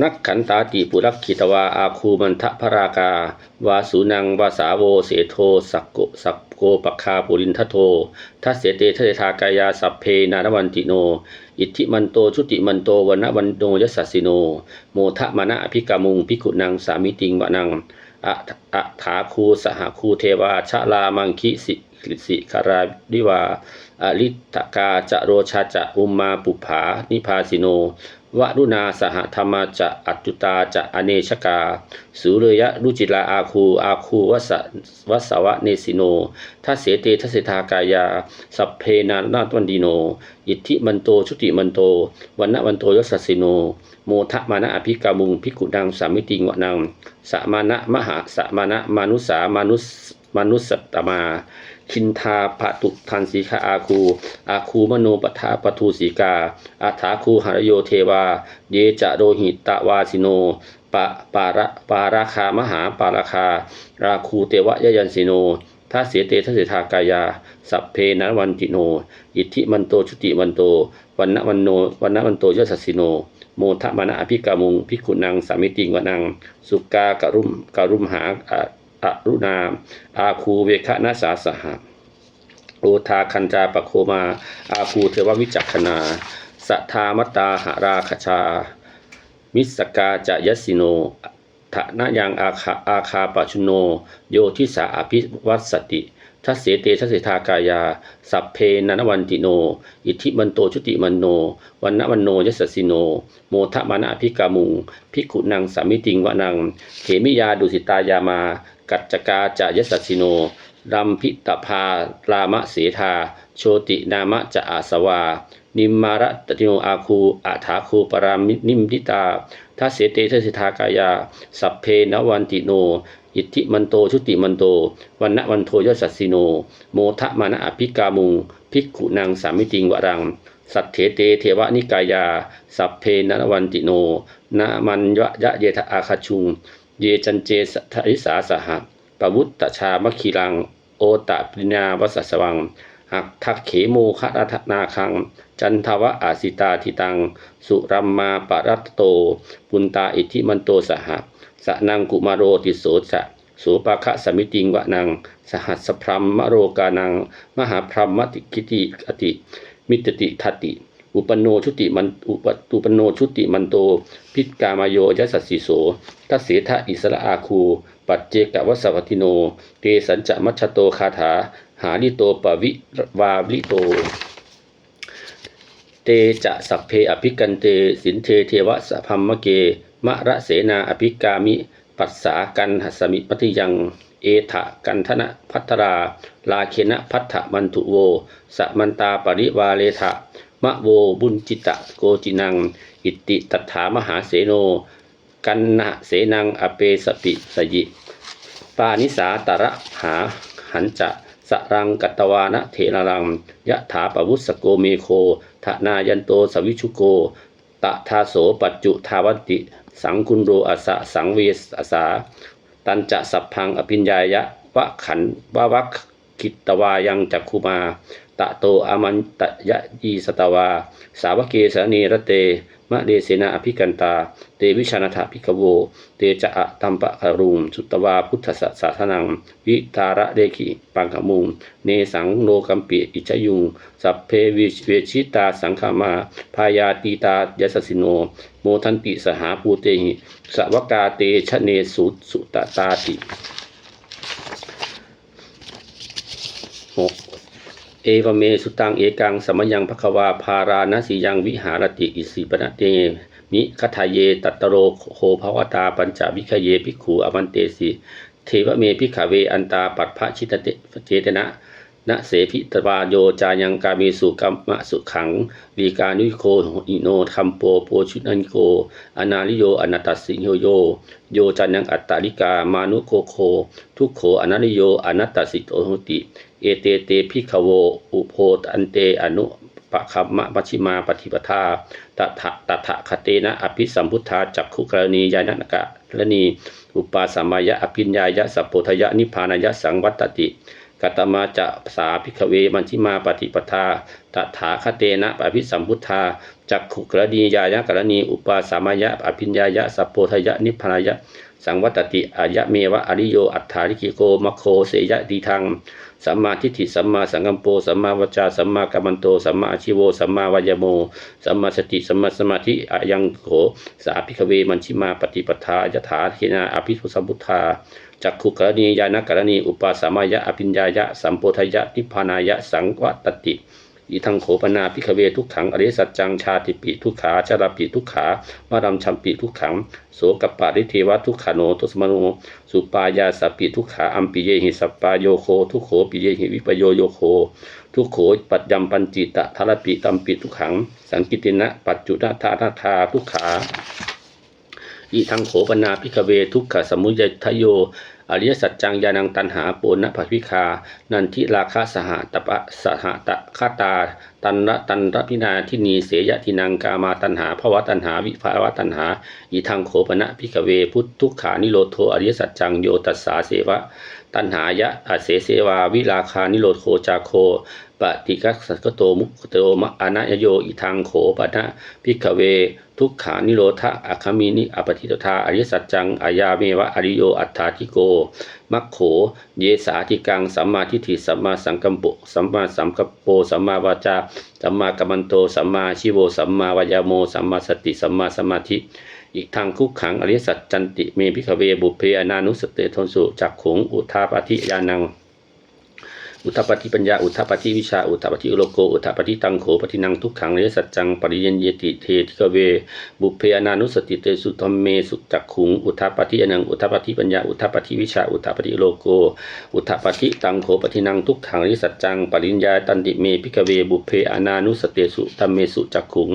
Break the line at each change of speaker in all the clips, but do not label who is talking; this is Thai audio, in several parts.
นักขันตาติปุรักขิตวาอาคูมันทะพรากา วาสุนังวาสาโวเสโทสักโกสักโกปคาปุรินทโททัสเสเตทเททากายาสัพเพนานวันติโน อิทธิมันโตชุติมันโตวันวันโนยสสสิโน โมทะมณะอภิกามุงพิกุนังสามิติงวะนังอะอะถาคูสหคูเทวาชะลามังคิสิสิคาราดิวาอลิตกาจะโรชาจะอุมมาปุผานิพาสิโน วรุณาสหธรรมจะอัจจุตาจะอเนชกาสุเรยะรุจิลาอาคูอาคูวสวัสวะเนสิโนทัเสเตทัเสทากายา สัพเพนานาตวันดีโน อิทธิมันโตชุติมันโตวันณวันโตยสสสิโน โมทะมานะอภิกามุงพิกุดังสามิติงวะนังสะมานะมหาสะมานะมานุสามานุส มนุสตตมา คินทาปะตุทันสีคาอาคู อาคูมโนปทาปทูสีกาอาถาคูหรโยเทวา เยจะโรหิตะวาสิโน ปะปาระปาราคามหาปาราคา ราคูเตวะยยันสิโนทัสเสเตทัสเสทากายา สัพเพนวันติโน อิทธิมันโตชุติมันโตวันณวันโนวันณวันโตยสัสสิโน โมทะมานะอภิกามุงพิกุนังสามิติงวนัง สุกากรุมการุมหา อรุณาอาคูเวคะนาสาสหะโอทาคันจาปะโคมา อาคูเทววิจักขณาสัทธามตตาหาราคชา มิสกาจะยสิโนทะนะยังอาคาอาคาปชุโน โยทิสาอภิวัตสติทัสเสเตทัเสทากายา สัพเพนันวันติโน อิทิมันโตชุติมันโน วันณวันโนยสสสิโน โมทะมานะอภิกามุงภิกุนังสามิติงวะนัง เขมิยาดุสิตายามากัจจกาจะยสสสิโนรัมพิตภารามะเสธา โชตินามะจะอาสวา นิมมาระตติโนอาคูอาถาคูปรามินิมพิตาทัสเสเตทัสเสทากายา สัพเพนวันติโน อิทธิมันโตชุติมันโตวันณวันโทยสัสสิโน โมทะมานะอภิกามุง ภิกขุนางสามิติงวรัง สัทเถเตเทวนิกายา สัพเพนวันติโน นามันยะยะเยทะอาคาชุง เยจันเจสทิสาสหะปวุตตชามคีรัง โอตะปริญาวัสสวัง หักทักเขโมคะรัตนาคัง จันทวะอาสิตาทิตัง สุรัมมาปรัตโต ปุนตาอิทธิมันโตสหะสะนังกุมารโรติโสจะโสปะคะสมิติงวะนัง สหัสพรมมโรกานัง มหาพรหมติกิติอติ มิตติทัติ อุปนโนชุติมันอุปอุปนโนชุติมันโต พิกามโยยสัสสิโสทัสเสทะอิสระอาคู ปัจเจกวัสวัติโนเตสัญจะมัชโตคาถา หาลิโตปวิวาลิโต เตจะสัพเพอภิกันเต สินเทเทวะสัพพัมมะเก มะระเสนาอภิกามิ ปัสสากันหัสมิปฏิยังเอถะกันธนะพัทรา ลาเคนะพัทธมันตุโว สมันตาปริวาเลทะ มะโวบุญจิตะโกจินัง อิติตัฏฐามหาเสโน กันนะเสนังอเปสปิสยิปานิสาตระหาหันจะสรังกัตวานะเถรรังยะถาปวุสโกเมโคทนายันโตสวิชุโก ตะทาโสปัจจุทาวันติ สังคุนโรอสสะสังเวสอสา ตันจะสัพพังอภิญญายะวะขันวะวัคคิตวายังจักคุมาะโตอามันตะยะยีสตาวา สาวกเกสเนรเต มะเดเสนาอภิกันตา เตวิชานาถาภิกโว เตจะอะตัมปะคารุงสุตวาพุทธสสาสนัง วิตาระเดขิปังขมุง เนสังโลกัมปิอิจยุง สัพเพวิเวชิตาสังขามา พายาตีตายสสิโน โมทันติสหาภูเตหิ สวกาเตชะเนสุสุตตาติหก เอวเมสุตังเอกังสมยังภควาพาราณสียังวิหารติอิสิปนะเตมิคทาเยตัตโรโคภวตาปัญจวิคเยภิกขูอวันเตสีเทวเมพิขเวอันตาปัตภะชิตเตเจตนะนะเสพิตวาโยจายังกามีสุกัมมะสุขังวีกานุโคอิโนคัมโปโปชุนันโกอนาลิโยอนัตตสิโยโย โยจันยังอัตตาลิกามานุโคโค ทุกโขอนัลิโยอนัตตสิโตติ เอเตเตพิขโว อุโพตันเตอนุปะคัมมะปชิมาปฏิปทาตถะตถะคเตนะอภิสัมพุทธาจักขุกรณียานนกะรณีอุปาสมายะอภิญญายะสัพโพธยะนิพานายะสังวัตติกัตมาจะสาพิกเวมัญชิมาปฏิปทาตถาคเตนะปะพิสัมพุทธาจักขุกรณียายะกรณีอุปาสามายะอภิญญายะสัพโพธยะนิพพานายะ สังวัตติอายะเมวะอริโยอัฏฐาริกิโกมโคเสยะดีทังสัมมาทิฏฐิสัมมาสังกัมโปสัมมาวจาสัมมากัมมันโตสัมมาอาชิโวสัมมาวายโมสัมมาสติสัมมาสมาธิอายังโขสาพิกเวมัญชิมาปฏิปทายถาเทนาอภิสุสัมพุทธาจักขุกรณียานกรณีอุปาสามายะอภิญญายะสัมโพธยะนิพานายะสังวัตติ อีทังโขปนาพิกเวทุกขังอริสัจจังชาติปิทุกขาชาลปิทุกขาวารัมชัมปิทุกขังโสกปาริเทวะทุกขาโนทุสมโนสุปายาสัพปิทุกขาอัมปิเยหิสัปปายโยโคทุกโขปิเยหิวิปโยโยโค ทุกโขปัจจำปัญจิตะทารปิตัมปิทุกขัง สังกิตินะ ปัจจุนาทานาทาทุกขาอีทังโขปนาพิกเวทุกขสมุยทโย อริยสัจจังยานังตันหาปุณณภพิคา นันทิราคาสหตปะสหตะคาตา ตันระตันรพินาทินีเสยทินังกามาตันหาภวะตันหาวิภาวะตันหาอีทังโขปนะพิกเวพุททุกขานิโรโทอริยสัจจังโยตัสสาเสวะ ตันหายะอาเสเสวาวิราคานิโรโคจาโคปฏิกัสสกโตมุคโตมะอานายโยอิทังโขปะนะพิกเว ทุกขานิโรธะอัคมินิอปฏิตทาอริสัจจังอายาเมวะอริโยอัฏฐาธิโกมัคโข เยสาธิกังสัมมาทิฏฐิสัมมาสังกัมปุสัมมาสังกัปโปสัมมาวาจาสัมมากัมมันโตสัมมาชิโวสัมมาวายโมสัมมาสติสัมมาสมาธิ อีกทางคุกขังอริสัจจันติเมพิขเวบุเพอนานุสเตทนสุจักขุงอุทาปฏิยานัง อุทธปฏิปัญญาอุทธปฏิวิชาอุทธปฏิโลโกอุทธปฏิตังโขปฏินังทุกขังเรสัจจังปริยัญเยติเทติกเว บุพเพอนานุสติเตสุธรรมเมสุจักขุงอุทธปฏิยานังอุทธปฏิปัญญาอุทธปฏิวิชาอุทธปฏิโลโก อุทธปฏิตังโขปฏินังทุกขังเรสัจจังปริญญาตันติเมพิกเว บุพเพอนานุสเตสุธรรมเมสุจักขุง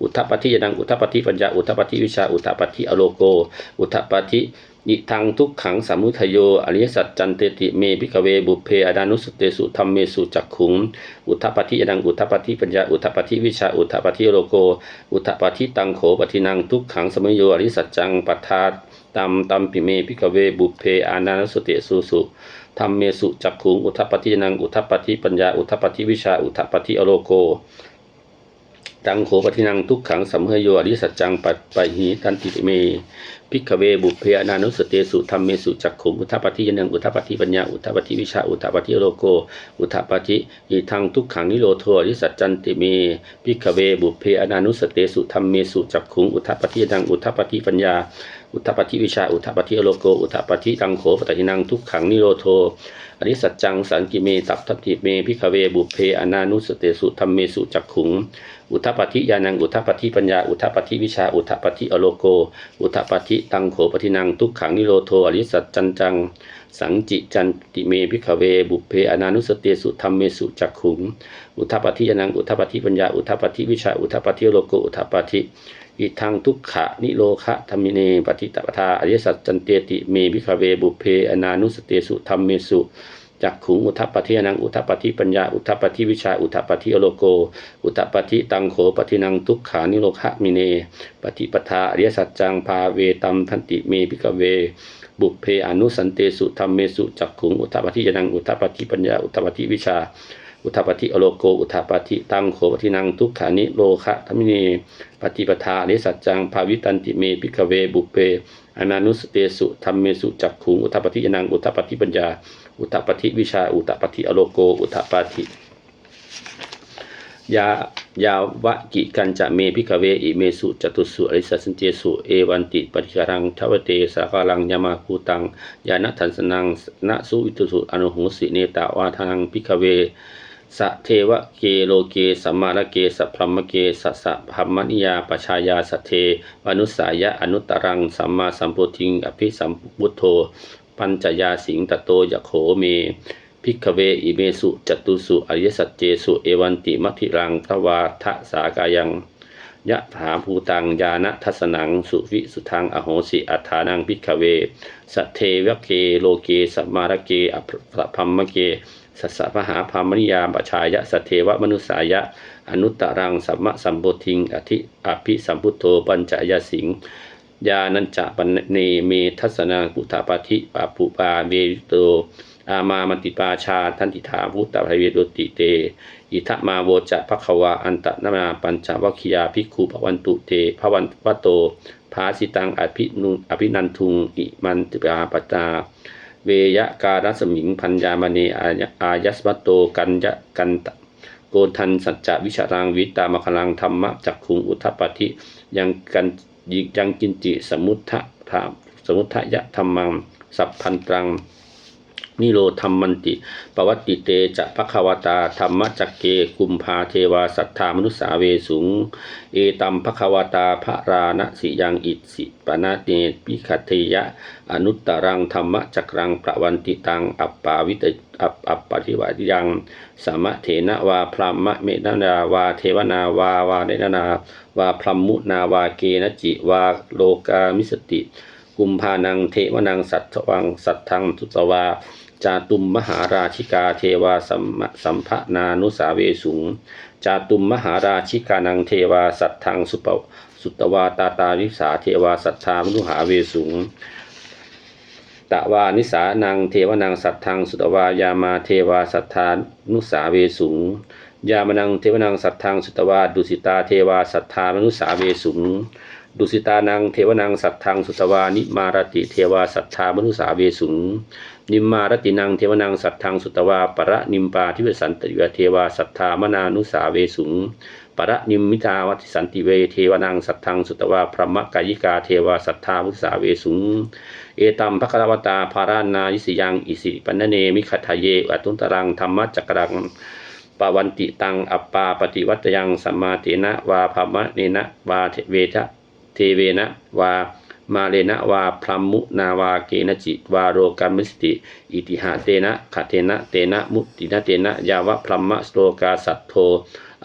อุทธปฏิยานังอุทธปฏิปัญญาอุทธปฏิวิชาอุทธปฏิอโลโก อุทธปฏิ อิทังทุกขังสมุทโยอริยสัจจันเตติเมพิกเวบุพเพอดานุสเตสุธรรมเมสุจักขุง อุทธปฏิยดังอุทธปฏิปัญญาอุทธปฏิวิชาอุทธปฏิโลโก อุทธปฏิตังโขปฏินังทุกขังสมุทโยอริยสัจจังปัฏฐาตัมตัมปิเมพิกเวบุพเพอานานุสเตสุสุธรรมเมสุจักขุง อุทธปฏิยนังอุทธปฏิปัญญาอุทธปฏิวิชาอุทธปฏิอโลโก ตังโขปทินังทุกขังสัมเหโยอริสัจจังปัจปหิตันติเมพิกเวบุพเพอนานุสเตสุธรรมเมสุจักขุงอุทธปฏิยนังอุทธปฏิปัญญาอุทธปฏิวิชาอุทธปฏิโลโก อุทธปฏิอิทังทุกขังนิโรโทอริสัจจันติเมพิกเวบุพเพอนานุสเตสุธรรมเมสุจักขุงอุทธปฏิยนังอุทธปฏิปัญญาอุทธปฏิวิชาอุทธปฏิโลโกอุทธปฏิตังโขปฏินังทุกขังนิโรโทอริสัจจังสันกิเมตับทัตติเมพิกเวบุพเพอนานุสเตสุธรรมเมสุจักขุงอุทธปฏิญาณังอุทธปฏิปัญญาอุทธปฏิวิชาอุทธปฏิอโลโก อุทธปฏิตังโขปฏินังทุกขังนิโรโทอริสัจจันจัง สังจิจันติเมพิกเว บุพเพอนานุสเตสุธรรมเมสุจักขุง อุทธปฏิญาณังอุทธปฏิปัญญาอุทธปฏิวิชาอุทธปฏิอโลโกอุทธปฏิอิทังทุกขะนิโรคะธรรมิเนปฏิตปทาอริสัจจันเตติเมพิกเวบุพเพอนานุสเตสุธรรมเมสุ จักขุงอุทธปฏิยนังอุทธปฏิปัญญาอุทธปฏิวิชาอุทธปฏิอโลโก อุทธปฏิตังโขปฏินังทุกขานิโรคะมิเน ปฏิปทาอริยสัจจังพาเวตัมทันติเมพิกเว บุพเพอนุสันเตสุธรรมเมสุจักขุงอุทธปฏิยนังอุทธปฏิปัญญาอุทธปฏิวิชาอุทธปฏิอโลโก อุทธปฏิตังโขปฏินังทุกขานิโรคะธรรมิเนปฏิปทาอริยสัจจังภาวิตันติเมพิกเวบุพเพอนานุสเตสุธรรมเมสุจักขุงอุทธปฏิยนังอุทธปฏิปัญญา อุตตปฏิวิชา อุตตปฏิอโลโก อุตตปฏิยายาวะกิกันจะเมพิกเวอิเมสุจตุสุอริสัสันเจสุเอวันติปฏิการังทวเตสาคารังยามาคูตังยานัทันสนังนะสุวิตุสุอนุหุสิเนตาวาทานังพิกเวสะเทวะเกโลเกสัมมาระเกสัพพมเกสัสสะพัมมนิยาปชายาสเทวนุสายะอนุตตรังสัมมาสัมโพธิงอภิสัมพุทโธ ปัญจยาสิงตโตยโขเมพิกเวอิเมสุจตุสุอริยสัจเจสุเอวันติมัทิรังทวาทะสากายังยะถาภูตังยานะทัสนังสุวิสุทังอโหสิอัฏฐานังพิกเวสเทวเกโลเกสัมมารเกอภพัมมะเกสัสสะมหาพามนิยามปชายะสเทวมนุสายะ อนุตตรังสัมมะสัมโพธิงอธิอภิสัมพุทโธปัญจยสิง ยานัญจะปันเนเมทัสนากุธาปฏิปาปุปาเวโตอามามันติปาชาทันติถาพุตตะภเวโดติเต อิทะมาโวจะภควาอันตะนามาปัญจวัคคียาภิกขุภวันตุเตภวันวโตภาสิตังอภินุอภินันทุงอิมันติปาปตา เวยะการสมิงพัญญามณีอายอายัสวัตโตกัญญะกันตะโกทันสัจจวิชารังวิตามคลังธรรมะจักขุงอุทธปฏิยังกัน ยิยังกินจิ สมุทธะธรรมสมุทธยะธรรมัง สัพพันตรัง นิโรธรรมันติ ปวัตติเตจะภควตาธรรมจักเกกุมภาเทวาสัทธามนุสสาเวสุง เอตัมภควตาพระราณสิยังอิสิปนาเนปิคัตเทยะ อนุตตรังธรรมจักรังประวันติตังอัปปาวิตอัปอัปปฏิวัติยังสมะเถนะวาพรามะเมนนาวาเทวนาวาวาเนนาวาพรหมุนาวาเกนจิวาโลกามิสติ กุมภานังเทวนังสัตวังสัทธังทุตวา จาตุมมหาราชิกาเทวาสัมสัมภนานุสาเวสุง จาตุมมหาราชิกานังเทวาสัตทธังสุปสุตวาตาตาวิสาเทวาสัทธามนุหาเวสุงตะวานิสานังเทวนังสัทธังสุตวายามาเทวาสัทธานุสาเวสุง ยามนังเทวนังสัทธังสุตวาดุสิตาเทวาสัทธามนุสาเวสุง ดุสิตานังเทวนังสัทธังสุตวานิมารติเทวาสัทธามนุสาเวสุงนิมมารตินังเทวนังสัทธังสุตวาประนิมปาทิเวสันติเวเทวาสัทธามนานุสาเวสุงประนิมมิทาวัติสันติเวเทวนังสัทธังสุตวาพระมกายิกาเทวาสัทธามุสาเวสุงเอตัมภควตาภารานายิสยังอิสิปันเนมิขัทเยอตุนตรังธรรมจักรังปวันติตังอัปปาปฏิวัตยังสัมมาเตนะวาภมะเนนะวาเทเวทะ เทเวนะวามาเลนะวาพรัมมุนาวาเกนจิวาโรกัมมิสติ อิติหะเตนะขะเทนะเตนะมุตินะเตนะยาวะพรัมมะสโลกาสัทโท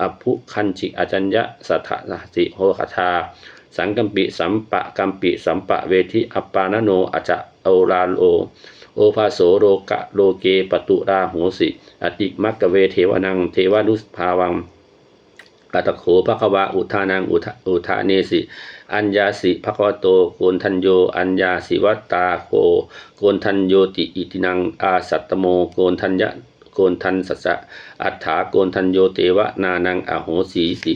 อภุคันจิอาจัญญะสัทธะสิโหคทาสังกัมปิสัมปะกัมปิสัมปะเวทิอปปานโนอจะโอราโลโอภาโสโรกะโลเกปตุราโหสิอติมักกเวเทวนังเทวานุสภาวัง กัตโขภควาอุทานังอุทาเนสิ อัญญาสิภควโตโกนทัญโย อัญญาสิวัตตาโกโกนทัญโยติอิตินังอาสัตตโมโกนทัญญะโกนทันสัสสะอัฏฐาโกนทัญโยเตวะนานังอโหสีสิ